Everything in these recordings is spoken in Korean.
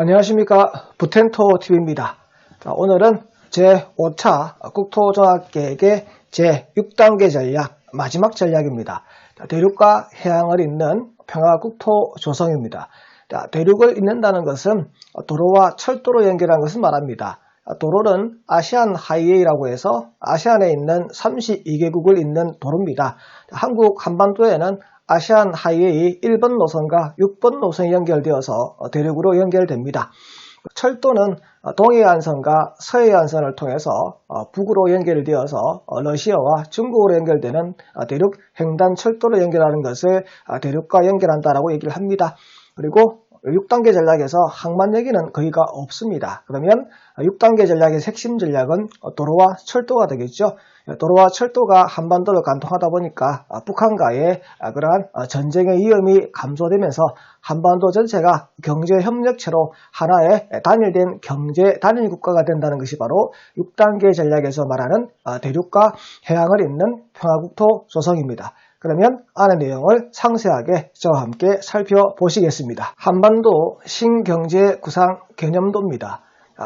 안녕하십니까 부텐토TV입니다. 오늘은 제5차 국토종합계획의 제6단계 전략 마지막 전략입니다. 대륙과 해양을 잇는 평화국토 조성입니다. 대륙을 잇는다는 것은 도로와 철도로 연결한 것을 말합니다. 도로는 아시안 하이웨이라고 해서 아시안에 있는 32개국을 잇는 도로입니다. 한국 한반도에는 아시안 하이웨이 1번 노선과 6번 노선이 연결되어서 대륙으로 연결됩니다. 철도는 동해안선과 서해안선을 통해서 북으로 연결되어서 러시아와 중국으로 연결되는 대륙 횡단 철도로 연결하는 것을 대륙과 연결한다라고 얘기를 합니다. 그리고 6단계 전략에서 항만 얘기는 거의가 없습니다. 그러면 6단계 전략의 핵심 전략은 도로와 철도가 되겠죠. 도로와 철도가 한반도를 관통하다 보니까 북한과의 그러한 전쟁의 위험이 감소되면서 한반도 전체가 경제협력체로 하나의 단일된 경제 단일 국가가 된다는 것이 바로 6단계 전략에서 말하는 대륙과 해양을 잇는 평화국토 조성입니다. 그러면 안의 내용을 상세하게 저와 함께 살펴보시겠습니다. 한반도 신경제 구상 개념도입니다.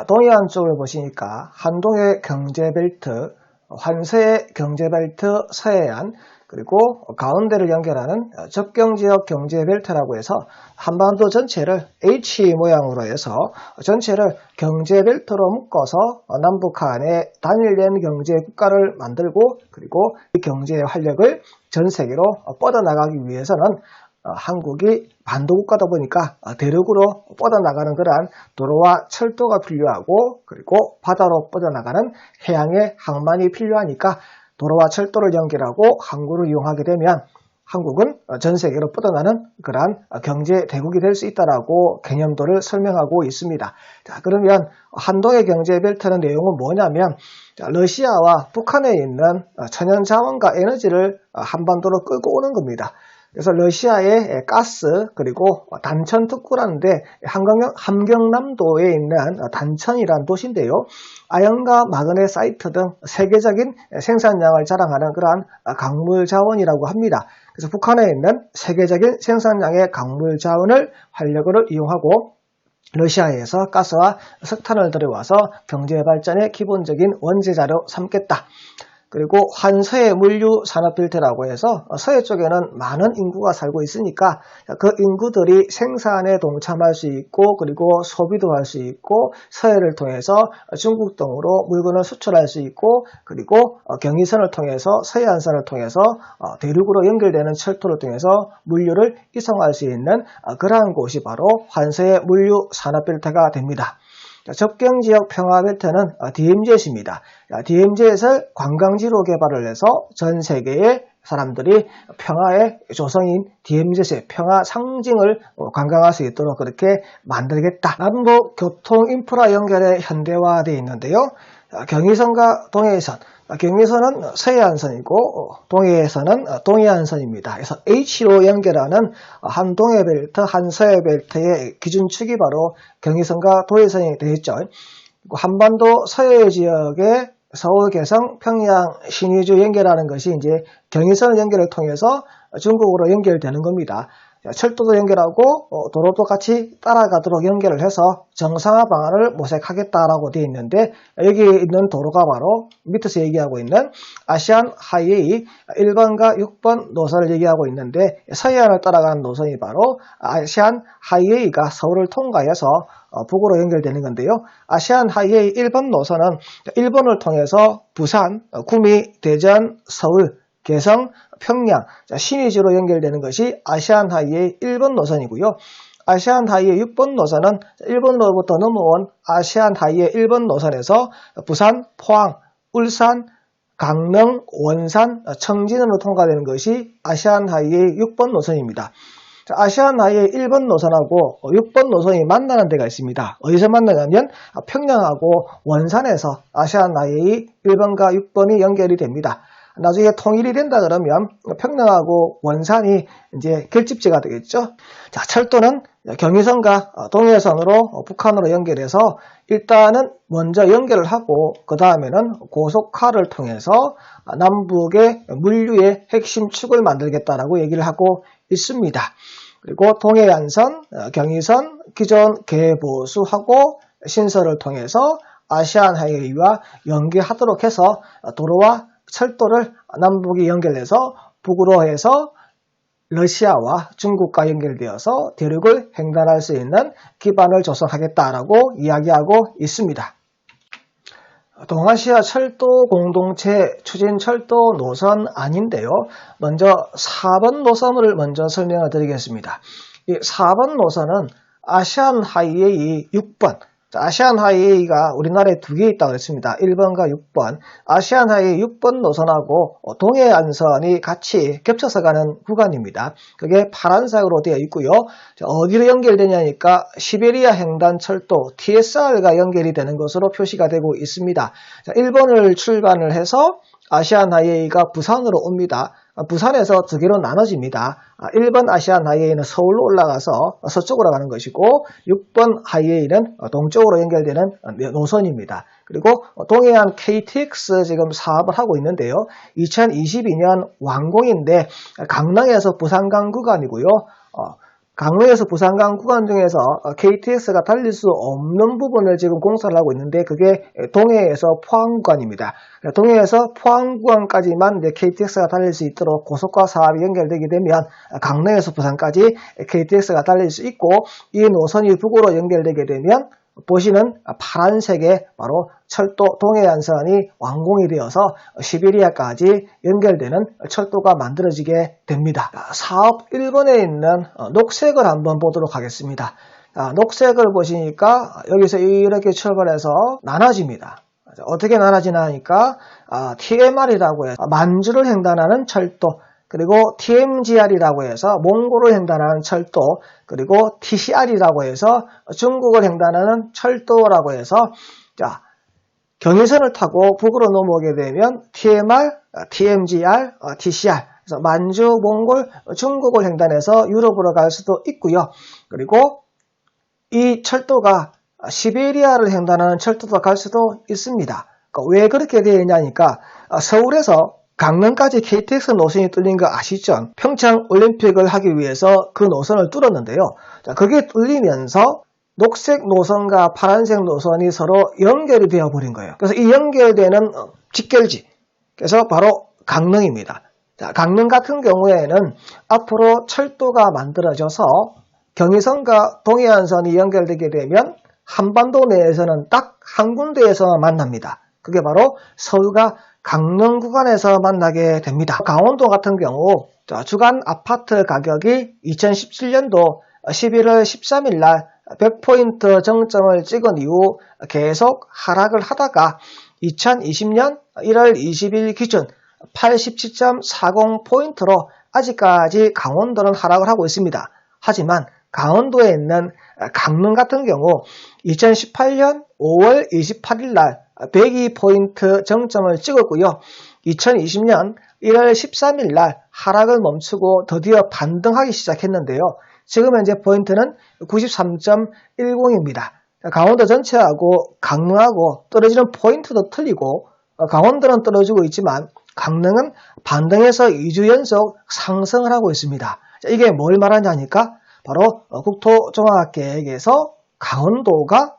동해안 쪽을 보시니까 한동의 경제벨트, 환서의 경제벨트 서해안, 그리고 가운데를 연결하는 접경지역 경제 벨트라고 해서 한반도 전체를 H 모양으로 해서 전체를 경제 벨트로 묶어서 남북한의 단일된 경제 국가를 만들고 그리고 이 경제의 활력을 전 세계로 뻗어나가기 위해서는 한국이 반도 국가다 보니까 대륙으로 뻗어나가는 그러한 도로와 철도가 필요하고 그리고 바다로 뻗어나가는 해양의 항만이 필요하니까 도로와 철도를 연결하고 항구를 이용하게 되면 한국은 전 세계로 뻗어나는 그러한 경제 대국이 될 수 있다라고 개념도를 설명하고 있습니다. 자, 그러면 한동의 경제 벨트는 내용은 뭐냐면 러시아와 북한에 있는 천연 자원과 에너지를 한반도로 끌고 오는 겁니다. 그래서 러시아의 가스 그리고 단천 특구라는데 함경, 함경남도에 있는 단천이라는 도시인데요. 아연과 마그네 사이트 등 세계적인 생산량을 자랑하는 그러한 강물 자원이라고 합니다. 그래서 북한에 있는 세계적인 생산량의 강물 자원을 활력으로 이용하고 러시아에서 가스와 석탄을 들여와서 경제 발전의 기본적인 원재자로 삼겠다. 그리고 환서해 물류 산업 필터라고 해서 서해 쪽에는 많은 인구가 살고 있으니까 그 인구들이 생산에 동참할 수 있고 그리고 소비도 할 수 있고 서해를 통해서 중국 등으로 물건을 수출할 수 있고 그리고 경의선을 통해서 서해안선을 통해서 대륙으로 연결되는 철도를 통해서 물류를 이송할 수 있는 그러한 곳이 바로 환서해 물류 산업 필터가 됩니다. 접경지역 평화벨트는 DMZ입니다. DMZ에서 관광지로 개발을 해서 전 세계의 사람들이 평화의 조성인 DMZ의 평화 상징을 관광할 수 있도록 그렇게 만들겠다. 남북 교통 인프라 연결에 현대화되어 있는데요. 경의선과 동해선, 경의선은 서해안선이고 동해에서는 동해안선입니다. 그래서 H로 연결하는 한 동해 벨트, 한 서해 벨트의 기준축이 바로 경의선과 동해선이 되겠죠. 한반도 서해 지역의 서울, 개성, 평양, 신의주 연결하는 것이 이제 경의선 연결을 통해서 중국으로 연결되는 겁니다. 철도도 연결하고 어, 도로도 같이 따라가도록 연결을 해서 정상화 방안을 모색하겠다라고 되어 있는데 여기 있는 도로가 바로 밑에서 얘기하고 있는 아시안 하이웨이 1번과 6번 노선을 얘기하고 있는데 서해안을 따라가는 노선이 바로 아시안 하이웨이가 서울을 통과해서 어, 북으로 연결되는 건데요. 아시안 하이웨이 1번 노선은 일본을 통해서 부산, 어, 구미, 대전, 서울, 개성, 평양, 신의지로 연결되는 것이 아시안 하이의 1번 노선이고요. 아시안 하이의 6번 노선은 일본로부터 넘어온 아시안 하이의 1번 노선에서 부산, 포항, 울산, 강릉, 원산, 청진으로 통과되는 것이 아시안 하이의 6번 노선입니다. 아시안 하이의 1번 노선하고 6번 노선이 만나는 데가 있습니다. 어디서 만나냐면 평양하고 원산에서 아시안 하이의 1번과 6번이 연결이 됩니다. 나중에 통일이 된다 그러면 평양하고 원산이 이제 결집지가 되겠죠. 자, 철도는 경의선과 동해선으로 북한으로 연결해서 일단은 먼저 연결을 하고 그 다음에는 고속화를 통해서 남북의 물류의 핵심 축을 만들겠다라고 얘기를 하고 있습니다. 그리고 동해안선, 어, 경의선, 기존 개보수하고 신설을 통해서 아시안 하이웨이와 연계하도록 해서 도로와 철도를 남북이 연결해서 북으로 해서 러시아와 중국과 연결되어서 대륙을 횡단할 수 있는 기반을 조성하겠다라고 이야기하고 있습니다. 동아시아 철도 공동체 추진 철도 노선 아닌데요. 먼저 4번 노선을 먼저 설명을 드리겠습니다. 이 4번 노선은 아시안 하이웨이 6번 아시안 하이웨이가 우리나라에 두 개 있다고 했습니다. 1번과 6번. 아시안 하이웨이 6번 노선하고 동해안선이 같이 겹쳐서 가는 구간입니다. 그게 파란색으로 되어 있고요. 어디로 연결되냐니까 시베리아 횡단 철도 TSR과 연결이 되는 것으로 표시가 되고 있습니다. 1번을 출발을 해서 아시안 하이웨이가 부산으로 옵니다. 아, 부산에서 두 개로 나눠집니다. 1번 아, 아시안 하이웨이는 서울로 올라가서 서쪽으로 가는 것이고 6번 하이웨이는 동쪽으로 연결되는 노선입니다. 그리고 동해안 KTX 지금 사업을 하고 있는데요. 2022년 완공인데 강릉에서 부산간 구간이고요. 어, 강릉에서 부산간 구간 중에서 KTX가 달릴 수 없는 부분을 지금 공사를 하고 있는데 그게 동해에서 포항 구간입니다. 동해에서 포항 구간까지만 KTX가 달릴 수 있도록 고속화 사업이 연결되게 되면 강릉에서 부산까지 KTX가 달릴 수 있고 이 노선이 북으로 연결되게 되면 보시는 파란색의 바로 철도 동해안선이 완공이 되어서 시베리아까지 연결되는 철도가 만들어지게 됩니다. 사업 1번에 있는 녹색을 한번 보도록 하겠습니다. 녹색을 보시니까 여기서 이렇게 출발해서 나눠집니다. 어떻게 나눠지나 하니까 TMR이라고 해서 만주를 횡단하는 철도 그리고 TMGR이라고 해서 몽골을 횡단하는 철도, 그리고 TCR이라고 해서 중국을 횡단하는 철도라고 해서 자 경의선을 타고 북으로 넘어오게 되면 TMR, TMGR, TCR 그래서 만주, 몽골, 중국을 횡단해서 유럽으로 갈 수도 있고요. 그리고 이 철도가 시베리아를 횡단하는 철도도 갈 수도 있습니다. 그러니까 왜 그렇게 되어 있냐니까 서울에서 강릉까지 KTX 노선이 뚫린 거 아시죠? 평창 올림픽을 하기 위해서 그 노선을 뚫었는데요. 자, 그게 뚫리면서 녹색 노선과 파란색 노선이 서로 연결이 되어 버린 거예요. 그래서 이 연결되는 어, 직결지, 그래서 바로 강릉입니다. 자, 강릉 같은 경우에는 앞으로 철도가 만들어져서 경의선과 동해안선이 연결되게 되면 한반도 내에서는 딱 한 군데에서 만납니다. 그게 바로 서울과 강릉 구간에서 만나게 됩니다. 강원도 같은 경우 주간 아파트 가격이 2017년도 11월 13일 날 100포인트 정점을 찍은 이후 계속 하락을 하다가 2020년 1월 20일 기준 87.40포인트로 아직까지 강원도는 하락을 하고 있습니다. 하지만 강원도에 있는 강릉 같은 경우 2018년 5월 28일 날 102포인트 정점을 찍었고요. 2020년 1월 13일 날 하락을 멈추고 드디어 반등하기 시작했는데요. 지금 현재 포인트는 93.10입니다. 강원도 전체하고 강릉하고 떨어지는 포인트도 틀리고 어, 강원도는 떨어지고 있지만 강릉은 반등해서 2주 연속 상승을 하고 있습니다. 이게 뭘 말하냐니까 바로 어, 국토종합계획에서 강원도가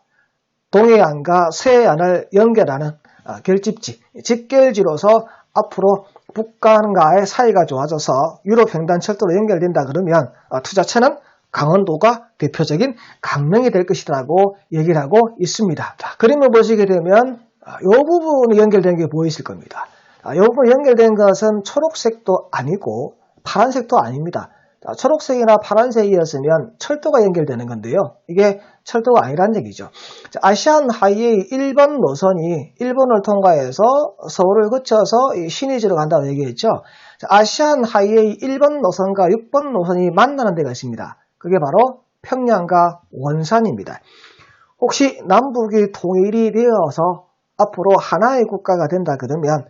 동해안과 서해안을 연결하는 어, 결집지, 직결지로서 앞으로 북한과의 사이가 좋아져서 유럽 횡단 철도로 연결된다 그러면 어, 투자처는 강원도가 대표적인 강릉이 될 것이라고 얘기를 하고 있습니다. 자, 그림을 보시게 되면 이 부분이 연결된 게 보이실 겁니다. 이 부분 연결된 것은 초록색도 아니고 파란색도 아닙니다. 초록색이나 파란색이었으면 철도가 연결되는 건데요. 이게 철도가 아니란 얘기죠. 아시안 하이웨이 1번 노선이 일본을 통과해서 서울을 거쳐서 신의지로 간다고 얘기했죠. 아시안 하이웨이 1번 노선과 6번 노선이 만나는 데가 있습니다. 그게 바로 평양과 원산입니다. 혹시 남북이 통일이 되어서 앞으로 하나의 국가가 된다 그러면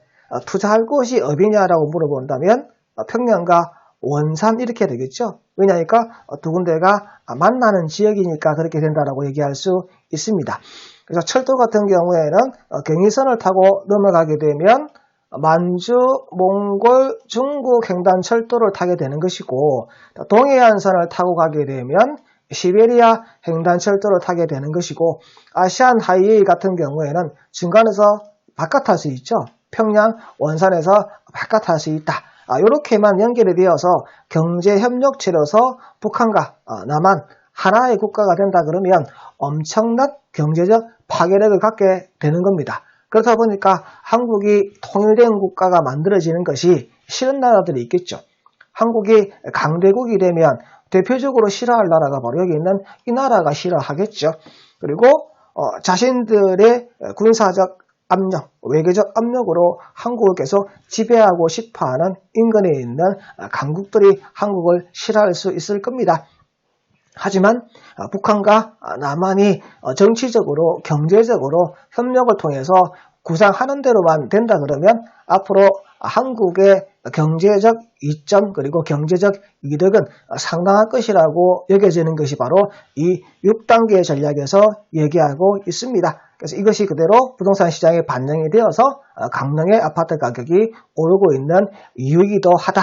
투자할 곳이 어디냐라고 물어본다면 평양과 원산 이렇게 되겠죠. 왜냐니까 두 군데가 만나는 지역이니까 그렇게 된다라고 얘기할 수 있습니다. 그래서 철도 같은 경우에는 어, 경의선을 타고 넘어가게 되면 만주, 몽골, 중국 횡단 철도를 타게 되는 것이고 동해안선을 타고 가게 되면 시베리아 횡단 철도를 타게 되는 것이고 아시안 하이웨이 같은 경우에는 중간에서 바깥할수 있죠. 평양 원산에서 바깥할수 있다. 이렇게만 연결이 되어서 경제 협력체로서 북한과 아, 남한 하나의 국가가 된다 그러면 엄청난 경제적 파괴력을 갖게 되는 겁니다. 그렇다 보니까 한국이 통일된 국가가 만들어지는 것이 싫은 나라들이 있겠죠. 한국이 강대국이 되면 대표적으로 싫어할 나라가 바로 여기 있는 이 나라가 싫어하겠죠. 그리고 어, 자신들의 군사적 압력, 외교적 압력으로 한국을 계속 지배하고 싶어하는 인근에 있는 강국들이 한국을 싫어할 수 있을 겁니다. 하지만 북한과 남한이 정치적으로 경제적으로 협력을 통해서 구상하는 대로만 된다 그러면 앞으로 한국의 경제적 이점 그리고 경제적 이득은 상당할 것이라고 여겨지는 것이 바로 이 6단계 전략에서 얘기하고 있습니다. 그래서 이것이 그대로 부동산 시장에 반영이 되어서 강릉의 아파트 가격이 오르고 있는 이유이기도 하다.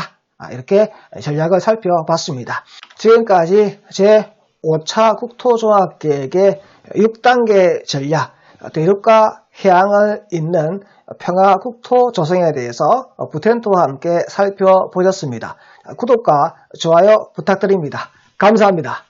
이렇게 전략을 살펴봤습니다. 지금까지 제 5차 국토종합계획의 6단계 전략, 대륙과 해양을 잇는 평화 국토 조성에 대해서 부텐토와 함께 살펴보셨습니다. 구독과 좋아요 부탁드립니다. 감사합니다.